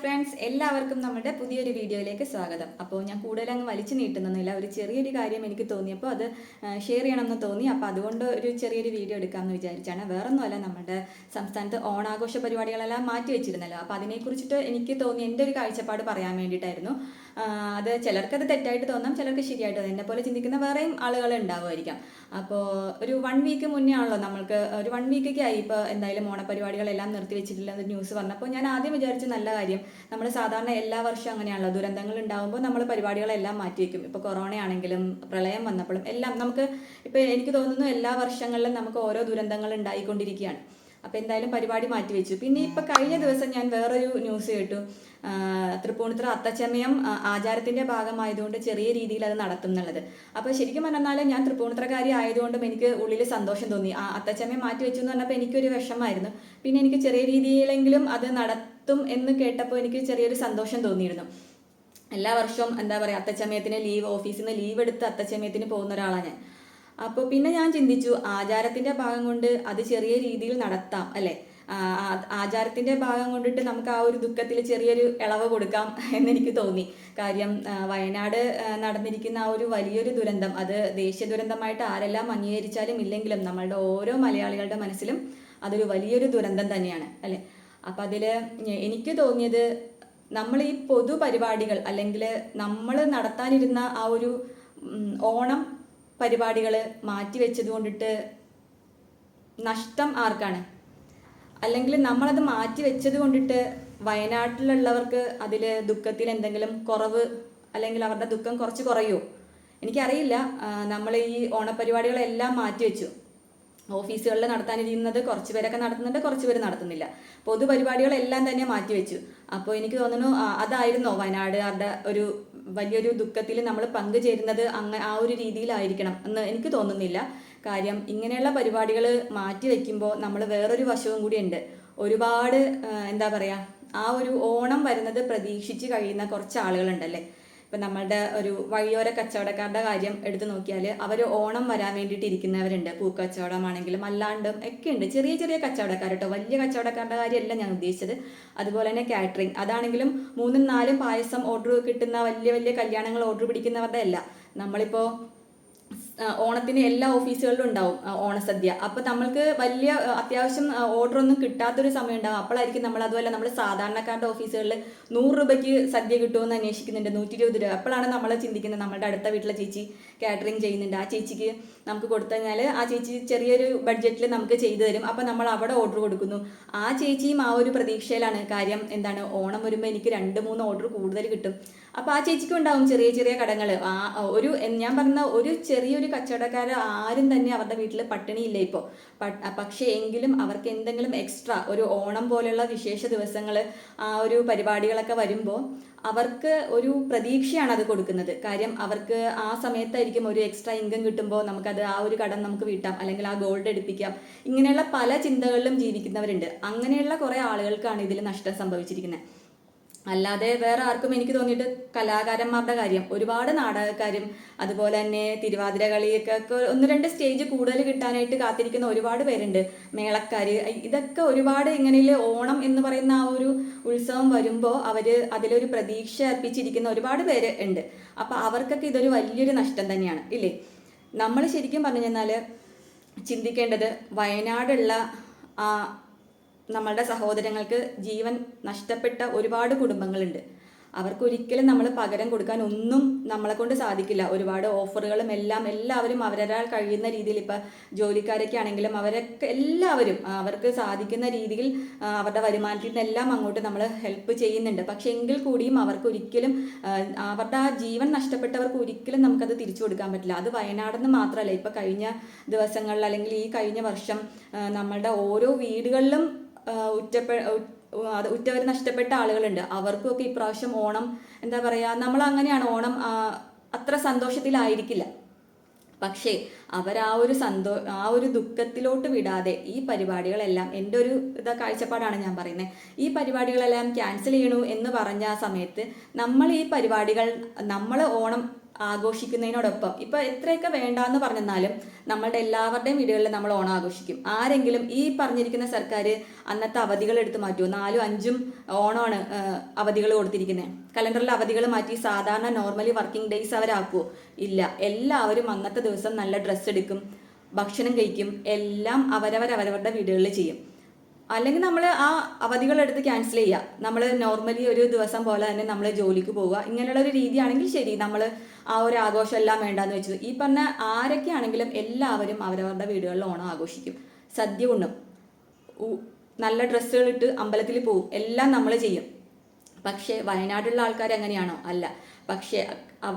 husband. Friends എല്ലാവർക്കും നമ്മുടെ പുതിയൊരു വീഡിയോയിലേക്ക് സ്വാഗതം. അപ്പോൾ ഞാൻ കൂടുതൽ അങ്ങ് വലിച്ചു നീട്ടുന്നൊന്നുമില്ല. ഒരു ചെറിയൊരു കാര്യം എനിക്ക് തോന്നിയപ്പോൾ അത് ഷെയർ ചെയ്യണമെന്ന് തോന്നി. അപ്പോൾ അതുകൊണ്ട് ഒരു ചെറിയൊരു വീഡിയോ എടുക്കാമെന്ന് വിചാരിച്ചാണ്. വേറൊന്നുമല്ല നമ്മുടെ സംസ്ഥാനത്ത് ഓണാഘോഷ പരിപാടികളെല്ലാം മാറ്റി വെച്ചിരുന്നല്ലോ. അപ്പോൾ അതിനെക്കുറിച്ചിട്ട് എനിക്ക് തോന്നി എന്റെ ഒരു കാഴ്ചപ്പാട് പറയാൻ വേണ്ടിയിട്ടായിരുന്നു. അത് ചിലർക്കത് തെറ്റായിട്ട് തോന്നാം ചിലർക്ക് ശരിയായിട്ട് എന്നെ പോലെ ചിന്തിക്കുന്ന വേറെയും ആളുകൾ ഉണ്ടാവുമായിരിക്കാം. അപ്പോൾ ഒരു വൺ വീക്ക് മുന്നേ ആണല്ലോ നമ്മൾക്ക് ഒരു വൺ വീക്കൊക്കെ ആയി ഇപ്പോൾ എന്തായാലും ഓണപരിപാടികളെല്ലാം നിർത്തി വെച്ചിട്ടില്ല ന്യൂസ് പറഞ്ഞപ്പോൾ ഞാൻ ആദ്യം വിചാരിച്ചു നല്ല കാര്യം നമ്മൾ സാധാരണ എല്ലാ വർഷവും അങ്ങനെയാണല്ലോ. ദുരന്തങ്ങൾ ഉണ്ടാകുമ്പോൾ നമ്മൾ പരിപാടികളെല്ലാം മാറ്റി വെക്കും. ഇപ്പോൾ കൊറോണ ആണെങ്കിലും പ്രളയം വന്നപ്പോഴും എല്ലാം നമുക്ക് ഇപ്പോൾ എനിക്ക് തോന്നുന്നു എല്ലാ വർഷങ്ങളിലും നമുക്ക് ഓരോ ദുരന്തങ്ങൾ ഉണ്ടായിക്കൊണ്ടിരിക്കുകയാണ്. അപ്പോൾ എന്തായാലും പരിപാടി മാറ്റി വെച്ചു. പിന്നെ ഇപ്പം കഴിഞ്ഞ ദിവസം ഞാൻ വേറൊരു ന്യൂസ് കേട്ടു. തൃപ്പൂണിത്തുറ അത്തച്ചമയം ആചാരത്തിന്റെ ഭാഗമായതുകൊണ്ട് ചെറിയ രീതിയിൽ അത് നടത്തും എന്നുള്ളത്. അപ്പോൾ ശരിക്കും പറഞ്ഞാൽ ഞാൻ തൃപ്പൂണിത്തുറക്കാരി ആയതുകൊണ്ടും എനിക്ക് ഉള്ളിൽ സന്തോഷം തോന്നി. ആ അത്തച്ചമയം മാറ്റി വെച്ചു എന്ന് പറഞ്ഞപ്പോൾ എനിക്കൊരു വിഷമമായിരുന്നു. പിന്നെ എനിക്ക് ചെറിയ രീതിയിലെങ്കിലും അത് നടത്തും എന്ന് കേട്ടപ്പോൾ എനിക്ക് ചെറിയൊരു സന്തോഷം തോന്നിയിരുന്നു. എല്ലാ വർഷവും എന്താ പറയുക അത്തച്ചമയത്തിന് ലീവ് ഓഫീസിൽ നിന്ന് ലീവ് എടുത്ത് അത്തച്ചമയത്തിന് പോകുന്ന ഒരാളാണ് ഞാൻ. അപ്പോൾ പിന്നെ ഞാൻ ചിന്തിച്ചു ആചാരത്തിന്റെ ഭാഗം കൊണ്ട് അത് ചെറിയ രീതിയിൽ നടത്താം അല്ലേ? ആചാരത്തിന്റെ ഭാഗം കൊണ്ടിട്ട് നമുക്ക് ആ ഒരു ദുഃഖത്തിൽ ചെറിയൊരു ഇളവ് കൊടുക്കാം എന്നെനിക്ക് തോന്നി. കാര്യം വയനാട് നടന്നിരിക്കുന്ന ആ ഒരു വലിയൊരു ദുരന്തം അത് ദേശീയ ദുരന്തമായിട്ട് ആരെല്ലാം അംഗീകരിച്ചാലും ഇല്ലെങ്കിലും നമ്മളുടെ ഓരോ മലയാളികളുടെ മനസ്സിലും അതൊരു വലിയൊരു ദുരന്തം തന്നെയാണ് അല്ലേ? അപ്പം അതിൽ എനിക്ക് തോന്നിയത് നമ്മൾ ഈ പൊതു പരിപാടികൾ അല്ലെങ്കിൽ നമ്മൾ നടത്താനിരുന്ന ആ ഒരു ഓണം പരിപാടികൾ മാറ്റിവെച്ചത് കൊണ്ടിട്ട് നഷ്ടം ആർക്കാണ്? അല്ലെങ്കിൽ നമ്മളത് മാറ്റി വെച്ചത് കൊണ്ടിട്ട് വയനാട്ടിലുള്ളവർക്ക് അതിൽ ദുഃഖത്തിൽ എന്തെങ്കിലും കുറവ് അല്ലെങ്കിൽ അവരുടെ ദുഃഖം കുറച്ച് കുറയുമോ എനിക്കറിയില്ല. നമ്മൾ ഈ ഓണപരിപാടികളെല്ലാം മാറ്റി വെച്ചു. ഓഫീസുകളിൽ നടത്താനിരിക്കുന്നത് കുറച്ച് പേരൊക്കെ നടത്തുന്നുണ്ട് കുറച്ച് പേര് നടത്തുന്നില്ല. പൊതുപരിപാടികളെല്ലാം തന്നെ മാറ്റി വെച്ചു. അപ്പോൾ എനിക്ക് തോന്നുന്നു അതായിരുന്നോ വയനാടുകാരുടെ ഒരു വലിയൊരു ദുഃഖത്തിൽ നമ്മൾ പങ്കുചേരുന്നത് അങ്ങ ആ ഒരു രീതിയിലായിരിക്കണം എന്ന് എനിക്ക് തോന്നുന്നില്ല. കാര്യം ഇങ്ങനെയുള്ള പരിപാടികൾ മാറ്റി വയ്ക്കുമ്പോൾ നമ്മൾ വേറൊരു വശവും കൂടി ഉണ്ട്. ഒരുപാട് എന്താ പറയുക ആ ഒരു ഓണം വരുന്നത് പ്രതീക്ഷിച്ച് കഴിയുന്ന കുറച്ച് ആളുകളുണ്ടല്ലേ? ഇപ്പം നമ്മളുടെ ഒരു വഴിയോര കച്ചവടക്കാരുടെ കാര്യം എടുത്തു നോക്കിയാൽ അവർ ഓണം വരാൻ വേണ്ടിയിട്ട് ഇരിക്കുന്നവരുണ്ട് പൂക്കച്ചവടമാണെങ്കിലും അല്ലാണ്ടും ഒക്കെ ഉണ്ട്. ചെറിയ ചെറിയ കച്ചവടക്കാർ കേട്ടോ. വലിയ കച്ചവടക്കാരുടെ കാര്യമല്ല ഞാൻ ഉദ്ദേശിച്ചത്. അതുപോലെ തന്നെ കാറ്ററിംഗ് അതാണെങ്കിലും മൂന്നും നാലും പായസം ഓർഡർ കിട്ടുന്ന വലിയ വലിയ കല്യാണങ്ങൾ ഓർഡർ പിടിക്കുന്നവരുടെ അല്ല. നമ്മളിപ്പോൾ ഓണത്തിന് എല്ലാ ഓഫീസുകളിലും ഉണ്ടാവും ഓണസദ്യ. അപ്പോൾ നമ്മൾക്ക് വലിയ അത്യാവശ്യം ഓർഡർ ഒന്നും കിട്ടാത്തൊരു സമയം ഉണ്ടാവും. അപ്പോഴായിരിക്കും നമ്മൾ അതുപോലെ നമ്മൾ സാധാരണക്കാരുടെ ഓഫീസുകളിൽ നൂറ് രൂപയ്ക്ക് സദ്യ കിട്ടുമെന്ന് അന്വേഷിക്കുന്നുണ്ട് നൂറ്റി ഇരുപത് രൂപ. അപ്പോഴാണ് നമ്മൾ ചിന്തിക്കുന്നത് നമ്മുടെ അടുത്ത വീട്ടിലെ ചേച്ചി കാറ്ററിംഗ് ചെയ്യുന്നുണ്ട്. ആ ചേച്ചിക്ക് നമുക്ക് കൊടുത്തു കഴിഞ്ഞാൽ ആ ചേച്ചി ചെറിയൊരു ബഡ്ജറ്റിൽ നമുക്ക് ചെയ്തു തരും. അപ്പോൾ നമ്മൾ അവിടെ ഓർഡർ കൊടുക്കുന്നു. ആ ചേച്ചിയും ആ ഒരു പ്രതീക്ഷയിലാണ്. കാര്യം എന്താണ് ഓണം വരുമ്പോൾ എനിക്ക് രണ്ട് മൂന്ന് ഓർഡർ കൂടുതൽ കിട്ടും. അപ്പോൾ ആ ചേച്ചിക്കും ഉണ്ടാവും ചെറിയ ചെറിയ കടങ്ങൾ ആ ഒരു ഞാൻ പറഞ്ഞ ഒരു ചെറിയൊരു കച്ചവടക്കാർ ആരും തന്നെ അവരുടെ വീട്ടിൽ പട്ടിണിയില്ല ഇപ്പോൾ പക്ഷേ എങ്കിലും അവർക്ക് എന്തെങ്കിലും എക്സ്ട്രാ ഒരു ഓണം പോലെയുള്ള വിശേഷ ദിവസങ്ങൾ ആ ഒരു പരിപാടികളൊക്കെ വരുമ്പോൾ അവർക്ക് ഒരു പ്രതീക്ഷയാണ് അത് കൊടുക്കുന്നത്. കാര്യം അവർക്ക് ആ സമയത്തായിരിക്കും ഒരു എക്സ്ട്രാ ഇൻകം കിട്ടുമ്പോൾ നമുക്കത് ആ ഒരു കടം നമുക്ക് വീട്ടാം. അല്ലെങ്കിൽ ആ ഗോൾഡ് എടുപ്പിക്കാം. ഇങ്ങനെയുള്ള പല ചിന്തകളിലും ജീവിക്കുന്നവരുണ്ട്. അങ്ങനെയുള്ള കുറേ ആളുകൾക്കാണ് ഇതിൽ നഷ്ടം സംഭവിച്ചിരിക്കുന്നത് അല്ലാതെ വേറെ ആർക്കും എനിക്ക് തോന്നിയിട്ട് കലാകാരന്മാരുടെ കാര്യം ഒരുപാട് നാടകക്കാരും അതുപോലെ തന്നെ തിരുവാതിര കളിയൊക്കെ ഒന്ന് രണ്ട് സ്റ്റേജ് കൂടുതൽ കിട്ടാനായിട്ട് കാത്തിരിക്കുന്ന ഒരുപാട് പേരുണ്ട്. മേളക്കാർ ഇതൊക്കെ ഒരുപാട് ഇങ്ങനെ ഓണം എന്ന് പറയുന്ന ആ ഒരു ഉത്സവം വരുമ്പോൾ അവർ അതിലൊരു പ്രതീക്ഷ അർപ്പിച്ചിരിക്കുന്ന ഒരുപാട് പേര് ഉണ്ട്. അപ്പോൾ അവർക്കൊക്കെ ഇതൊരു വലിയൊരു നഷ്ടം തന്നെയാണ് ഇല്ലേ? നമ്മൾ ശരിക്കും പറഞ്ഞു കഴിഞ്ഞാൽ ചിന്തിക്കേണ്ടത് വയനാടുള്ള ആ നമ്മളുടെ സഹോദരങ്ങൾക്ക് ജീവൻ നഷ്ടപ്പെട്ട ഒരുപാട് കുടുംബങ്ങളുണ്ട്. അവർക്ക് ഒരിക്കലും നമ്മൾ പകരം കൊടുക്കാൻ ഒന്നും നമ്മളെ കൊണ്ട് സാധിക്കില്ല. ഒരുപാട് ഓഫറുകളും എല്ലാം എല്ലാവരും അവരൊരാൾ കഴിയുന്ന രീതിയിൽ ഇപ്പം ജോലിക്കാരൊക്കെ ആണെങ്കിലും അവരൊക്കെ എല്ലാവരും അവർക്ക് സാധിക്കുന്ന രീതിയിൽ അവരുടെ വരുമാനത്തിൽ നിന്നെല്ലാം അങ്ങോട്ട് നമ്മൾ ഹെൽപ്പ് ചെയ്യുന്നുണ്ട്. പക്ഷെ എങ്കിൽ കൂടിയും അവർക്ക് ഒരിക്കലും അവരുടെ ആ ജീവൻ നഷ്ടപ്പെട്ടവർക്ക് ഒരിക്കലും നമുക്കത് തിരിച്ചു കൊടുക്കാൻ പറ്റില്ല. അത് വയനാടെന്ന് മാത്രമല്ല ഇപ്പം കഴിഞ്ഞ ദിവസങ്ങളിൽ അല്ലെങ്കിൽ ഈ കഴിഞ്ഞ വർഷം നമ്മളുടെ ഓരോ വീടുകളിലും ഉറ്റപ്പെ അത് ഉറ്റവർ നഷ്ടപ്പെട്ട ആളുകളുണ്ട്. അവർക്കൊക്കെ ഇപ്രാവശ്യം ഓണം എന്താ പറയുക നമ്മൾ അങ്ങനെയാണ് ഓണം അത്ര സന്തോഷത്തിലായിരിക്കില്ല. പക്ഷേ അവർ ആ ഒരു സന്തോ ആ ഒരു ദുഃഖത്തിലോട്ട് വിടാതെ ഈ പരിപാടികളെല്ലാം എന്റെ ഒരു ഇതാ കാഴ്ചപ്പാടാണ് ഞാൻ പറയുന്നത് ഈ പരിപാടികളെല്ലാം ക്യാൻസൽ ചെയ്യണു എന്ന് പറഞ്ഞ ആ സമയത്ത് നമ്മൾ ഈ പരിപാടികൾ നമ്മൾ ഓണം ആഘോഷിക്കുന്നതിനോടൊപ്പം. ഇപ്പൊ എത്രയൊക്കെ വേണ്ടാന്ന് പറഞ്ഞെന്നാലും നമ്മളുടെ എല്ലാവരുടെയും വീടുകളിൽ നമ്മൾ ഓണം ആഘോഷിക്കും. ആരെങ്കിലും ഈ പറഞ്ഞിരിക്കുന്ന സർക്കാർ അന്നത്തെ അവധികൾ എടുത്ത് മാറ്റുമോ നാലും അഞ്ചും ഓണമാണ് അവധികൾ കൊടുത്തിരിക്കുന്നത് കലണ്ടറിൽ അവധികൾ മാറ്റി സാധാരണ നോർമലി വർക്കിംഗ് ഡേയ്സ് അവരാക്കുമോ ഇല്ല. എല്ലാവരും അന്നത്തെ ദിവസം നല്ല ഡ്രസ്സ് എടുക്കും ഭക്ഷണം കഴിക്കും എല്ലാം അവരവരവരവരുടെ വീടുകളിൽ ചെയ്യും. അല്ലെങ്കിൽ നമ്മൾ ആ അവധികൾ എടുത്ത് ക്യാൻസൽ ചെയ്യുക. നമ്മൾ നോർമലി ഒരു ദിവസം പോലെ തന്നെ നമ്മൾ ജോലിക്ക് പോവുക. ഇങ്ങനെയുള്ള ഒരു രീതിയാണെങ്കിൽ ശരി നമ്മൾ ആ ഒരു ആഘോഷം എല്ലാം വേണ്ടാന്ന് വെച്ചു ഈ പറഞ്ഞ ആരൊക്കെയാണെങ്കിലും എല്ലാവരും അവരവരുടെ വീടുകളിൽ ഓണം ആഘോഷിക്കും. സദ്യ ഉണ്ണും. നല്ല ഡ്രസ്സുകൾ ഇട്ട് അമ്പലത്തിൽ പോവും. എല്ലാം നമ്മൾ ചെയ്യും. പക്ഷേ വയനാട്ടിലുള്ള ആൾക്കാർ എങ്ങനെയാണോ അല്ല. പക്ഷേ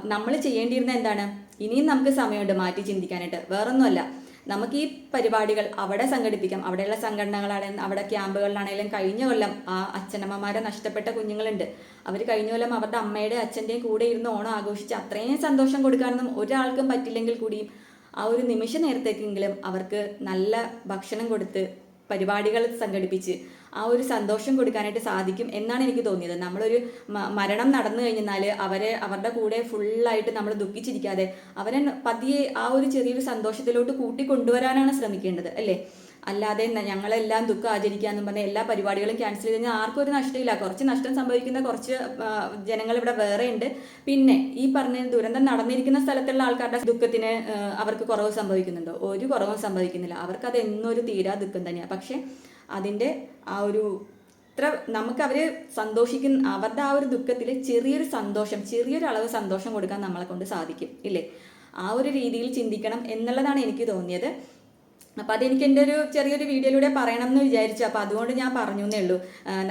നമ്മൾ ചെയ്യേണ്ടിയിരുന്ന എന്താണ്? ഇനിയും നമുക്ക് സമയമുണ്ട് മാറ്റി ചിന്തിക്കാനായിട്ട്. വേറൊന്നുമല്ല. നമുക്ക് ഈ പരിപാടികൾ അവിടെ സംഘടിപ്പിക്കാം. അവിടെയുള്ള സംഘടനകളാണെങ്കിലും അവിടെ ക്യാമ്പുകളിലാണെങ്കിലും കഴിഞ്ഞ കൊല്ലം ആ അച്ഛനമ്മമാരെ നഷ്ടപ്പെട്ട കുഞ്ഞുങ്ങളുണ്ട്. അവർ കഴിഞ്ഞ കൊല്ലം അവരുടെ അമ്മയുടെ അച്ഛന്റെയും കൂടെ ഇരുന്ന് ഓണം ആഘോഷിച്ച് അത്രയും സന്തോഷം കൊടുക്കാനൊന്നും ഒരാൾക്കും പറ്റില്ലെങ്കിൽ കൂടിയും ആ ഒരു നിമിഷ നേരത്തേക്കെങ്കിലും അവർക്ക് നല്ല ഭക്ഷണം കൊടുത്ത് പരിപാടികൾ സംഘടിപ്പിച്ച് ആ ഒരു സന്തോഷം കൊടുക്കാനായിട്ട് സാധിക്കും എന്നാണ് എനിക്ക് തോന്നിയത്. നമ്മളൊരു മരണം നടന്നു കഴിഞ്ഞാൽ അവരെ അവരുടെ കൂടെ ഫുള്ളായിട്ട് നമ്മൾ ദുഃഖിച്ചിരിക്കാതെ അവരെ പതിയെ ആ ഒരു ചെറിയൊരു സന്തോഷത്തിലോട്ട് കൂട്ടിക്കൊണ്ടുവരാനാണ് ശ്രമിക്കേണ്ടത് അല്ലേ? അല്ലാതെ ഞങ്ങളെല്ലാം ദുഃഖം ആചരിക്കാന്നും പറഞ്ഞ എല്ലാ പരിപാടികളും ക്യാൻസൽ ചെയ്ത് കഴിഞ്ഞാൽ ആർക്കും ഒരു നഷ്ടമില്ല. കുറച്ച് നഷ്ടം സംഭവിക്കുന്ന കുറച്ച് ജനങ്ങൾ ഇവിടെ വേറെ ഉണ്ട്. പിന്നെ ഈ പറഞ്ഞ ദുരന്തം നടന്നിരിക്കുന്ന സ്ഥലത്തുള്ള ആൾക്കാരുടെ ദുഃഖത്തിന് അവർക്ക് കുറവ് സംഭവിക്കുന്നുണ്ടോ? ഒരു കുറവും സംഭവിക്കുന്നില്ല. അവർക്ക് അത് എന്നും ഒരു തീരാ ദുഃഖം തന്നെയാണ് പക്ഷെ അതിന്റെ ആ ഒരു ഇത്ര നമുക്ക് അവർ സന്തോഷിക്കുന്ന അവരുടെ ആ ഒരു ദുഃഖത്തിൽ ചെറിയൊരു സന്തോഷം ചെറിയൊരു അളവ് സന്തോഷം കൊടുക്കാൻ നമ്മളെ കൊണ്ട് സാധിക്കും. ഇല്ലേ? ആ ഒരു രീതിയിൽ ചിന്തിക്കണം എന്നുള്ളതാണ് എനിക്ക് തോന്നിയത്. അപ്പോൾ അതെനിക്ക് എന്റെ ഒരു ചെറിയൊരു വീഡിയോയിലൂടെ പറയണം എന്ന് വിചാരിച്ചു. അപ്പോൾ അതുകൊണ്ട് ഞാൻ പറഞ്ഞു എന്നേ ഉള്ളൂ.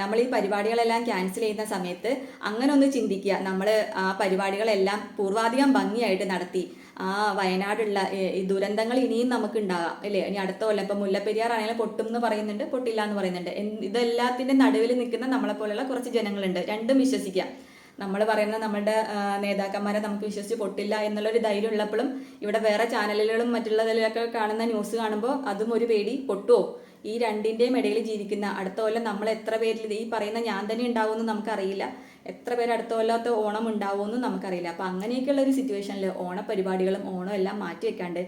നമ്മൾ ഈ പരിപാടികളെല്ലാം ക്യാൻസൽ ചെയ്യുന്ന സമയത്ത് അങ്ങനെ ഒന്ന് ചിന്തിക്കുക. നമ്മൾ ആ പരിപാടികളെല്ലാം പൂർവാധികം ഭംഗിയായിട്ട് നടത്തി. ആ വയനാടുള്ള ഈ ദുരന്തങ്ങൾ ഇനിയും നമുക്ക് ഉണ്ടാകാം അല്ലേ? ഇനി അടുത്ത കൊല്ലം ഇപ്പം മുല്ലപ്പെരിയാർ ആണെങ്കിലും പൊട്ടും എന്ന് പറയുന്നുണ്ട് പൊട്ടില്ല എന്ന് പറയുന്നുണ്ട്. ഇതെല്ലാത്തിന്റെ നടുവിൽ നിൽക്കുന്ന നമ്മളെ പോലെയുള്ള കുറച്ച് ജനങ്ങളുണ്ട്. രണ്ടും വിശ്വസിക്കുക നമ്മൾ പറയുന്ന നമ്മുടെ നേതാക്കന്മാരെ നമുക്ക് വിശ്വസിച്ച് പൊട്ടില്ല എന്നുള്ളൊരു ധൈര്യം ഉള്ളപ്പോഴും ഇവിടെ വേറെ ചാനലുകളും മറ്റുള്ളതിലൊക്കെ കാണുന്ന ന്യൂസ് കാണുമ്പോൾ അതും ഒരു പേടി പൊട്ടുമോ ഈ രണ്ടിന്റെയും ഇടയിൽ ജീവിക്കുന്ന അടുത്ത കൊല്ലം നമ്മൾ എത്ര പേരിൽ ഈ പറയുന്ന ഞാൻ തന്നെ ഉണ്ടാവുമെന്ന് നമുക്കറിയില്ല. എത്ര പേര് അടുത്ത കൊല്ലത്തെ ഓണം ഉണ്ടാവുമെന്ന് നമുക്കറിയില്ല. അപ്പം അങ്ങനെയൊക്കെയുള്ള ഒരു സിറ്റുവേഷനിൽ ഓണപരിപാടികളും ഓണം എല്ലാം മാറ്റി വെക്കാണ്ട്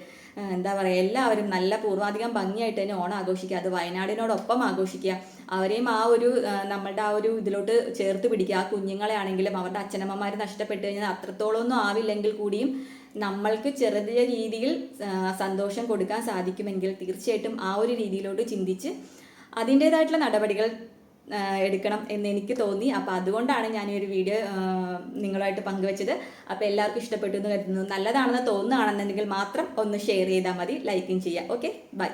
എന്താ പറയുക എല്ലാവരും നല്ല പൂർവാധികം ഭംഗിയായിട്ട് തന്നെ ഓണം ആഘോഷിക്കുക. അത് വയനാടിനോടൊപ്പം ആഘോഷിക്കുക. അവരെയും ആ ഒരു നമ്മളുടെ ആ ഒരു ഇതിലോട്ട് ചേർത്ത് പിടിക്കുക. ആ കുഞ്ഞുങ്ങളെ ആണെങ്കിലും അവരുടെ അച്ഛനമ്മമാർ നഷ്ടപ്പെട്ടു കഴിഞ്ഞാൽ അത്രത്തോളം ഒന്നും ആവില്ലെങ്കിൽ കൂടിയും നമ്മൾക്ക് ചെറിയ രീതിയിൽ സന്തോഷം കൊടുക്കാൻ സാധിക്കുമെങ്കിൽ തീർച്ചയായിട്ടും ആ ഒരു രീതിയിലോട്ട് ചിന്തിച്ച് അതിന്റേതായിട്ടുള്ള നടപടികൾ എടുക്കണം എന്ന് എനിക്ക് തോന്നി. അപ്പോൾ അതുകൊണ്ടാണ് ഞാൻ ഈ ഒരു വീഡിയോ നിങ്ങളുമായിട്ട് പങ്കുവച്ചത്. അപ്പോൾ എല്ലാവർക്കും ഇഷ്ടപ്പെട്ടു എന്ന് കരുതുന്നു. നല്ലതാണെന്ന് തോന്നുകയാണെന്നുണ്ടെങ്കിൽ മാത്രം ഒന്ന് ഷെയർ ചെയ്താൽ മതി ലൈക്കും ചെയ്യാം ഓക്കെ? ബൈ.